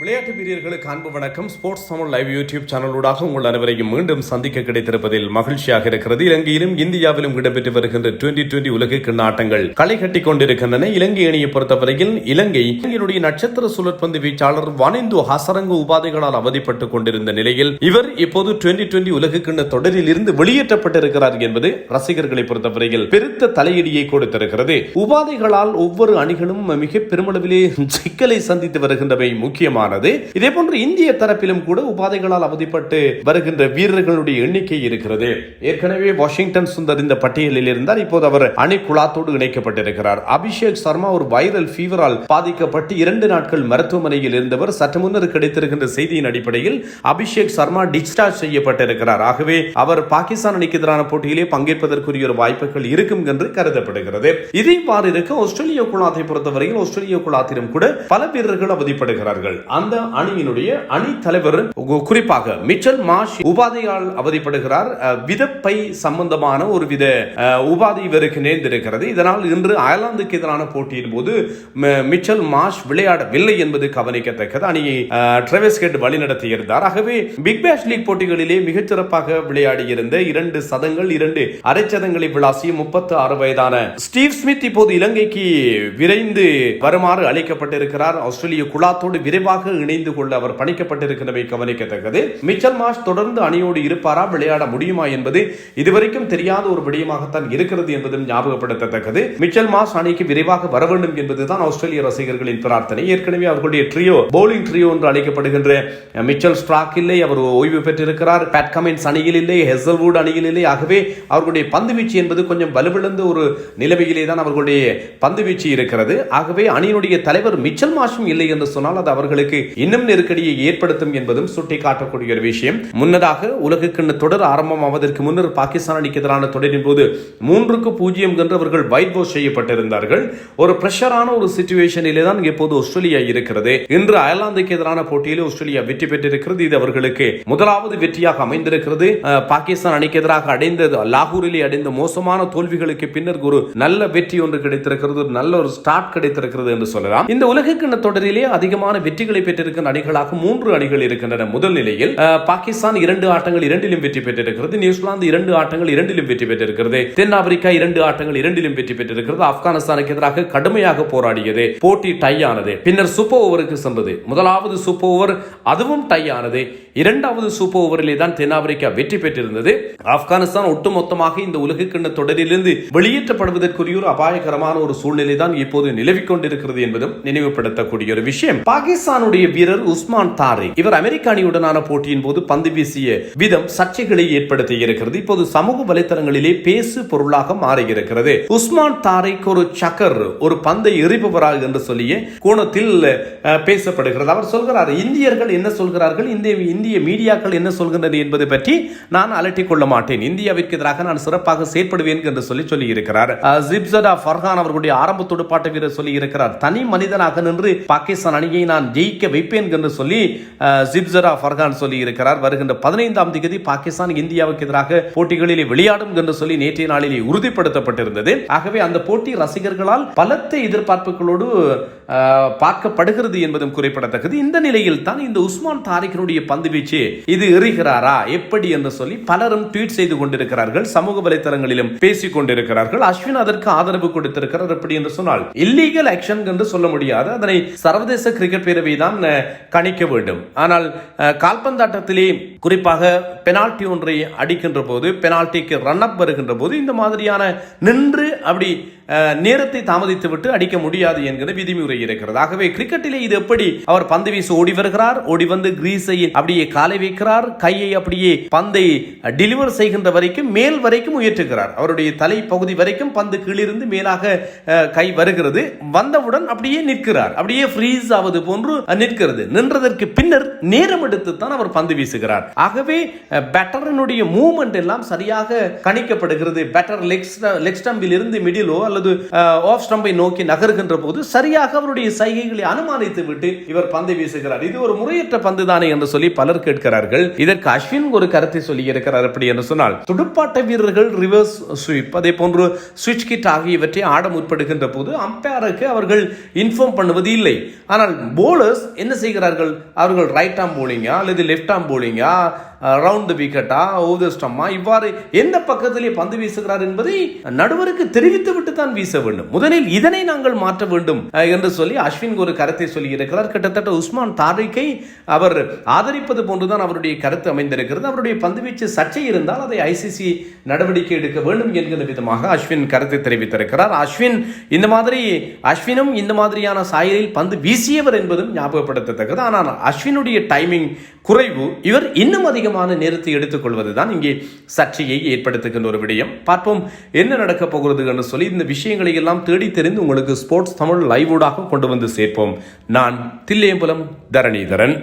விளையாட்டு வீரர்களுக்கு அன்பு வணக்கம். ஸ்போர்ட்ஸ் தமிழ் லைவ் யூடியூப் சேனலூடாக உங்கள் அனைவரையும் மீண்டும் சந்திக்க கிடைத்திருப்பதில் மகிழ்ச்சியாக இருக்கிறது. இலங்கையிலும் இந்தியாவிலும் இடம்பெற்று வருகின்ற டுவெண்டி டுவெண்டி உலக கிண்ண ஆட்டங்கள் களை கட்டி கொண்டிருக்கின்றன. இலங்கை அணியை பொறுத்தவரையில் இலங்கை இலங்கையினுடைய நட்சத்திர சுழற்பந்து வீச்சாளர் வனிந்து ஹசரங்க உபாதைகளால் அவதிப்பட்டுக் கொண்டிருந்த நிலையில் இவர் இப்போது டுவெண்டி டுவெண்டி உலக கிண்ண தொடரில் இருந்து வெளியேற்றப்பட்டிருக்கிறார் என்பது ரசிகர்களை பொறுத்தவரையில் பெருத்த தலையடியை கொடுத்திருக்கிறது. உபாதைகளால் ஒவ்வொரு அணிகளும் மிக பெருமளவிலே சிக்கலை சந்தித்து வருகின்றவை முக்கியமானது இதே போன்று இந்திய தரப்பிலும் கூட உபாதைகளால் அவதிப்பட்டு வருகின்ற வீரர்களுடைய எண்ணிக்கை இருக்கிறது. ஏற்கனவே வாஷிங்டன் சுந்தர் இந்த பட்டியலில் இருந்தார். இப்போது அவர் அணி குழாத்தோடு இணைக்கப்பட்டிருக்கிறார். அபிஷேக் சர்மா ஒரு வைரல் ஃபீவரால் பாதிக்கப்பட்டு இரண்டு நாட்கள் மருத்துவமனையில் இருந்தவர் சற்று முன்னர் கிடைத்திருக்கின்ற செய்தியின் அடிப்படையில் அபிஷேக் சர்மா டிஸ்சார்ஜ் செய்யப்பட்டிருக்கிறார். ஆகவே அவர் பாகிஸ்தான் அணிக்கு எதிரான போட்டியிலே பங்கேற்பதற்குரிய ஒரு வாய்ப்புகள் இருக்கும் என்று கருதப்படுகிறது. இதே இவ்வாறு இருக்க ஆஸ்திரேலிய குழாத்தை பொறுத்தவரையில் ஆஸ்திரேலிய குழாத்திலும் கூட பல வீரர்கள் அவதிப்படுகிறார்கள். அந்த அணியினுடைய அணி தலைவர் குறிப்பாக மிச்சல் மாஷ் உபாதையால் அவதிப்படுகிறார். விதப்பை சம்பந்தமான ஒரு வித அஹ், உபாதை இவருக்கு நேர்ந்திருக்கிறது. இதனால் இன்று அயர்லாந்துக்கு எதிரான போட்டியின் போது ம- மிச்சல் மாஷ் விளையாடவில்லை என்பது கவனிக்கத்தக்கது. அணியை அஹ், கேட் வழிநடத்தி இருந்தார். ஆகவே பிக் பேஷ் லீக் போட்டிகளிலே மிகச்சிறப்பாக சிறப்பாக விளையாடியிருந்த இரண்டு சதங்கள் இரண்டு அரைச்சதங்களை விளாசிய முப்பத்தி ஆறு வயதான ஸ்டீவ் ஸ்மித் இப்போது இலங்கைக்கு விரைந்து வருமாறு அழைக்கப்பட்டிருக்கிறார் ஆஸ்திரேலிய குழாத்தோடு விரைவாக இணைந்து கொள்ள அவர் பணிக்கப்பட்டிருக்கிறவை கவனிக்கத்தக்கது. மிச்சல் மாஷ் தொடர்ந்து அணியோடு இருப்பாரா விளையாட முடியுமா என்பது இதுவரைக்கும் தெரியாத ஒரு விடயமாகத்தான் இருக்கிறது என்பதும் ஞாபகப்படுத்தத்தக்கது. மிச்சல் மாஷ் அணிக்கு விரைவாக வர வேண்டும் என்பதுதான் ஆஸ்திரேலிய ரசிகர்களின் பிரார்த்தனை. ஏற்கனவே அவர்களுடைய ட்ரியோ பவுலிங் ட்ரியோ என்று அழைக்கப்படுகின்ற மிச்சல் ஸ்ட்ராக் இல்லை அவர் ஓய்வு பெற்றிருக்கிறார். பேட் கமின்ஸ் அணியில் இல்லை ஹெசல்வுட் அணியில் இல்லை. ஆகவே அவர்களுடைய பந்து வீச்சு என்பது கொஞ்சம் வலுவிழந்த ஒரு நிலைமையிலே தான் அவர்களுடைய பந்து வீச்சு இருக்கிறது. ஆகவே அணியினுடைய தலைவர் மிச்சல் மாஷும் இல்லை என்று சொன்னால் அது அவர்களுக்கு இன்னும் நெருக்கடியை ஏற்படுத்தும் என்பதும் சுட்டிக்காட்டக்கூடிய ஒரு விஷயம். முன்னதாக உலகக்கிண்ண தொடர் ஆரம்பமாவதற்கு முன்னர் பாகிஸ்தான் அணிக்கு எதிரான தொடரின் போது மூன்றுக்கு பூஜ்ஜியம் என்று அவர்கள் வைட் வாஷ் செய்யப்பட்டிருந்தார்கள். ஒரு பிரஷரான ஒரு சுச்சுவேஷனிலே தான் இப்போது ஆஸ்திரேலியா இருக்கிறது. இன்று அயர்லாந்துக்கு எதிரான போட்டியில் ஆஸ்திரேலியா வெற்றி பெற்றிருக்கிறது. இது அவர்களுக்கு முதலாவது வெற்றியாக அமைந்திருக்கிறது. பாகிஸ்தான் அணிக்கு எதிராக அடைந்த லாகூரிலே அடைந்த மோசமான தோல்விகளுக்கு பின்னர் ஒரு நல்ல வெற்றி ஒன்று கிடைத்திருக்கிறது. நல்ல ஒரு ஸ்டார்ட் கிடைத்திருக்கிறது என்று சொல்லலாம். இந்த உலகக்கிண்ண தொடரிலே அதிகமான வெற்றிகளை பெற்றிருக்கின்ற அணிகளாக மூன்று அணிகள் இருக்கின்றன. முதல் நிலையில் பாகிஸ்தான் இரண்டு ஆட்டங்கள் இரண்டிலும் வெற்றி பெற்றிருக்கிறது. நியூசிலாந்து இரண்டு ஆட்டங்கள் இரண்டிலும் வெற்றி பெற்றிருக்கிறது. தென்னாப்பிரிக்கா இரண்டு ஆட்டங்கள் இரண்டிலும் வெற்றி பெற்றிருக்கிறது. ஆப்கானிஸ்தானுக்கு எதிராக கடுமையாக போராடியது. போட்டி டை ஆனது. பின்னர் சூப்பர் ஓவருக்கு சென்றது. முதலாவது சூப்பர் ஓவர் அதுவும் டை ஆனது. இரண்டாவது சூப்பர் ஓவரிலே தான் தென்னாப்பிரிக்கா வெற்றி பெற்றிருந்தது. ஆப்கானிஸ்தான் ஒட்டுமொத்தமாக இந்த உலகக்கிண்ண தொடரிலிருந்து வெளியேற்றப்படுவதற்குரிய ஒரு அபாயகரமான ஒரு சூழ்நிலை தான் இப்போது நிலவிக் கொண்டிருக்கிறது என்பதும் நினைவுபடுத்தக்கூடிய ஒரு விஷயம். பாகிஸ்தானுடைய வீரர் உஸ்மான் தாரிக் இவர் அமெரிக்க அணியுடனான போட்டியின் போது பந்து வீசிய விதம் சர்ச்சைகளை ஏற்படுத்தி இருக்கிறது. இப்போது சமூக வலைதளங்களிலே பேசு பொருளாக மாறியிருக்கிறது. உஸ்மான் தாரிக் ஒரு சக்கர் ஒரு பந்தை எறிபவராக என்று சொல்லிய கோணத்தில் பேசப்படுகிறது. அவர் சொல்கிறார் இந்தியர்கள் என்ன சொல்கிறார்கள்? இந்திய இந்திய மீடியாக்கள் என்ன சொல்கின்றன என்பது பற்றி நான் அலட்டிக் கொள்ள மாட்டேன். இந்தியாவிற்கு எதிராக நான் சிறப்பாக செயற்படுவேன் என்று சொல்லி சொல்லி இருக்கிறார் ஜிப்சடா ஃபர்ஹான் அவர்களுடைய ஆரம்ப துடுப்பாட்ட வீரர் சொல்லி இருக்கிறார் தனி மனிதனாக நின்று பாகிஸ்தான் அணியை நான் ஜெயிக்க வைப்பேன் என்று சொல்லி ஜிப்சடா ஃபர்ஹான் சொல்லி இருக்கிறார் வருகின்ற பதினைந்தாம் தேதி பாகிஸ்தான் இந்தியாவுக்கு எதிராக போட்டிகளிலே விளையாடும் என்று சொல்லி நேற்றைய நாளிலே உறுதிப்படுத்தப்பட்டிருந்தது. ஆகவே அந்த போட்டி ரசிகர்களால் பலத்த எதிர்பார்ப்புகளோடு பார்க்கப்படுகிறது என்பதும் குறிப்பிடத்தக்கது. இந்த நிலையில் தான் இந்த உஸ்மான் தாரிக்கினுடைய பந்து வீச்சு இது எறிகிறாரா எப்படி என்று சொல்லி பலரும் ட்வீட் செய்து கொண்டிருக்கிறார்கள் சமூக வலைத்தளங்களிலும் பேசிக் கொண்டிருக்கிறார்கள். அஸ்வின் அதற்கு ஆதரவு கொடுத்திருக்கிறார் எப்படி என்று சொன்னால் இல்லீகல் ஆக்ஷன் என்று சொல்ல முடியாது. அதனை சர்வதேச கிரிக்கெட் பேரவை தான் கணிக்க வேண்டும். ஆனால் கால்பந்தாட்டத்திலே குறிப்பாக பெனால்டி ஒன்றை அடிக்கின்ற போது பெனால்டிக்கு ரன் அப் வருகின்ற போது இந்த மாதிரியான நின்று அப்படி நேரத்தை தாமதித்து விட்டு அடிக்க முடியாது என்கிற விதிமுறை இருக்கிறது. ஆகவே கிரிக்கெட்டிலே இது எப்படி அவர் பந்து வீசி ஓடி வருகிறார்? ஓடி வந்து கிரீஸை அப்படியே காலை வைக்கிறார். கையை அப்படியே பந்தை டெலிவர் செய்கின்ற வரைக்கும் மேல் வரைக்கும் உயர்த்துகிறார். அவருடைய தலை பகுதி வரைக்கும் பந்து கீழிருந்து மேலாக கை வருகிறது. வந்தவுடன் அப்படியே நிற்கிறார். அப்படியே ஃப்ரீஸ் ஆவது போன்று நிற்கிறது. நின்றதற்கு பின்னர் நேரம் எடுத்து தான் அவர் பந்து வீசுகிறார். ஆகவே பேட்டரனுடைய மூவ்மெண்ட் எல்லாம் சரியாக கணிக்கப்படுகிறது. பேட்டர் லெக் ஸ்டம்பில் இருந்து மிடிலோ அல்லது ஆஃப் ஸ்டம்பை நோக்கி நகர்கின்ற போது சரியாக அவர் அவருடைய சைகைகளை அனுமானித்து விட்டு இவர் பந்தை வீசுகிறார். இது ஒரு முறையற்ற பந்து தானே என்று சொல்லி பலர் கேட்கிறார்கள். இதற்கு அஸ்வின் ஒரு கருத்தை சொல்லி இருக்கிறார் அப்படி என்று சொன்னால் துடுப்பாட்ட வீரர்கள் ரிவர்ஸ் ஸ்வீப் அதே போன்று சுவிட்ச் கிட் ஆகியவற்றை ஆட முற்படுகின்ற போது அம்பையருக்கு அவர்கள் இன்ஃபார்ம் பண்ணுவது இல்லை. ஆனால் போலர்ஸ் என்ன செய்கிறார்கள்? அவர்கள் ரைட் ஆம் போலிங்கா அல்லது லெஃப்ட் ஆம் போலிங்கா ரவுண்ட் விக்கெட்டா ஓவர் ஸ்டம்மா இவ்வாறு எந்த பக்கத்திலே பந்து வீசுகிறார் என்பதை நடுவருக்கு தெரிவித்து விட்டு தான் வீச வேண்டும். முதலில் இதனை நாங்கள் மாற்ற வேண்டும் என்று சொல்லி அஸ்வின் ஒரு கருத்தை சொல்லி இருக்கிறார் கிட்டத்தட்ட உஸ்மான் தாரிக்கை அவர் ஆதரிப்பது போன்றுதான் அவருடைய கருத்து அமைந்திருக்கிறது. அவருடைய பந்துவீச்சு சர்ச்சை இருந்தால் அதை ஐசிசி நடவடிக்கை எடுக்க வேண்டும் என்கிற விதமாக அஸ்வின் கருத்தை தெரிவித்திருக்கிறார். அஸ்வின் இந்த மாதிரி அஸ்வினும் இந்த மாதிரியான சாயலில் பந்து வீசியவர் என்பதும் ஞாபகப்படுத்தத்தக்கது. ஆனால் அஸ்வினுடைய டைமிங் குறைவு இவர் இன்னும் அதிகமான நேரத்தை எடுத்துக்கொள்வதுதான் இங்கே சர்ச்சையை ஏற்படுத்துகின்ற ஒரு விடயம். பார்ப்போம் என்ன நடக்க போகிறது என்று சொல்லி இந்த விஷயங்களை எல்லாம் தேடி தெரிந்து உங்களுக்கு ஸ்போர்ட்ஸ் தமிழ் லைவோடாக கொண்டு வந்து சேர்ப்போம். நான் தில்லையம்பலம் தரணிதரன்.